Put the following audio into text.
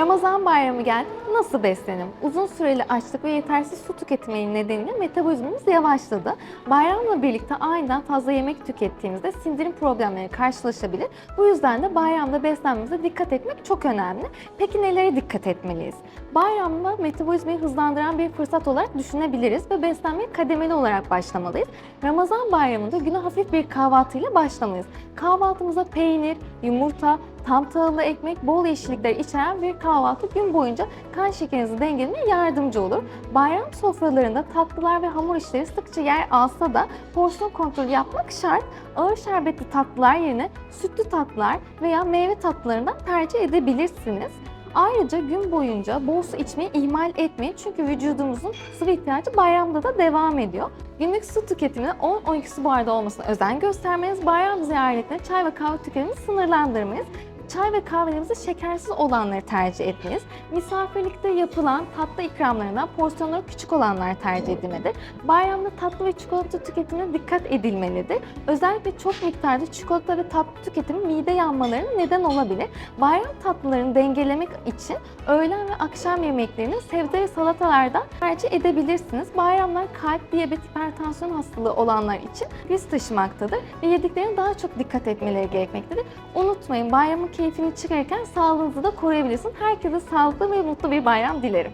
Ramazan bayramı geldi. Nasıl beslenim? Uzun süreli açlık ve yetersiz su tüketimi nedeniyle metabolizmamız yavaşladı. Bayramla birlikte aniden fazla yemek tükettiğimizde sindirim problemleri karşılaşabilir. Bu yüzden de bayramda beslenmemize dikkat etmek çok önemli. Peki nelere dikkat etmeliyiz? Bayramda metabolizmayı hızlandıran bir fırsat olarak düşünebiliriz ve beslenmeye kademeli olarak başlamalıyız. Ramazan bayramında güne hafif bir kahvaltıyla başlamalıyız. Kahvaltımıza peynir, yumurta, tam tahıllı ekmek, bol yeşillikler içeren bir kahvaltı gün boyunca kan şekerinizi dengelemeye yardımcı olur. Bayram sofralarında tatlılar ve hamur işleri sıkça yer alsa da porsiyon kontrolü yapmak şart. Ağır şerbetli tatlılar yerine sütlü tatlılar veya meyve tatlılarından tercih edebilirsiniz. Ayrıca gün boyunca bol su içmeyi ihmal etmeyin çünkü vücudumuzun sıvı ihtiyacı bayramda da devam ediyor. Günlük su tüketimine 10-12 su bardağı olmasına özen göstermeniz, bayram ziyaretinde çay ve kahve tüketimini sınırlandırmayız. Çay ve kahvelerimizi şekersiz olanları tercih etmeniz, misafirlikte yapılan tatlı ikramlarından porsiyonları küçük olanlar tercih edilmelidir. Bayramda tatlı ve çikolata tüketimine dikkat edilmelidir. Özellikle çok miktarda çikolata ve tatlı tüketimi mide yanmalarına neden olabilir. Bayram tatlılarını dengelemek için öğlen ve akşam yemeklerini sebze ve salatalardan tercih edebilirsiniz. Bayramlar kalp, diyabet, hipertansiyon hastalığı olanlar için risk taşımaktadır ve yediklerine daha çok dikkat etmeleri gerekmektedir. Unutmayın bayramın keyfini çıkarırken sağlığınızı da koruyabilirsiniz. Herkese sağlıklı ve mutlu bir bayram dilerim.